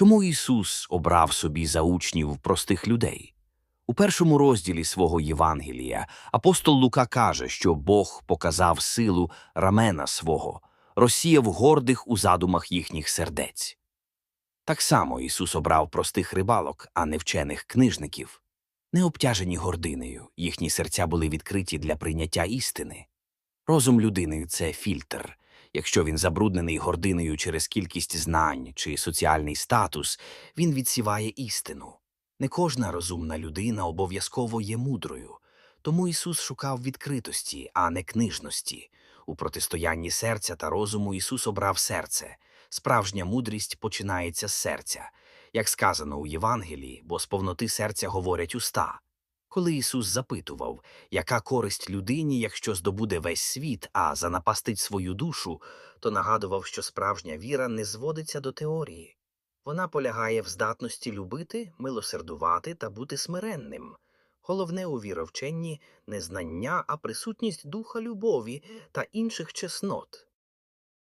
Чому Ісус обрав собі за учнів простих людей? У першому розділі свого Євангелія апостол Лука каже, що Бог показав силу рамена свого, розсіяв гордих у задумах їхніх сердець. Так само Ісус обрав простих рибалок, а не вчених книжників. Не обтяжені гординею, їхні серця були відкриті для прийняття істини. Розум людини це фільтр. Якщо він забруднений гординою через кількість знань чи соціальний статус, він відсіває істину. Не кожна розумна людина обов'язково є мудрою. Тому Ісус шукав відкритості, а не книжності. У протистоянні серця та розуму Ісус обрав серце. Справжня мудрість починається з серця, як сказано у Євангелії, бо з повноти серця говорять уста. Коли Ісус запитував, яка користь людині, якщо здобуде весь світ, а занапастить свою душу, то нагадував, що справжня віра не зводиться до теорії. Вона полягає в здатності любити, милосердувати та бути смиренним. Головне у віровченні не знання, а присутність духа любові та інших чеснот.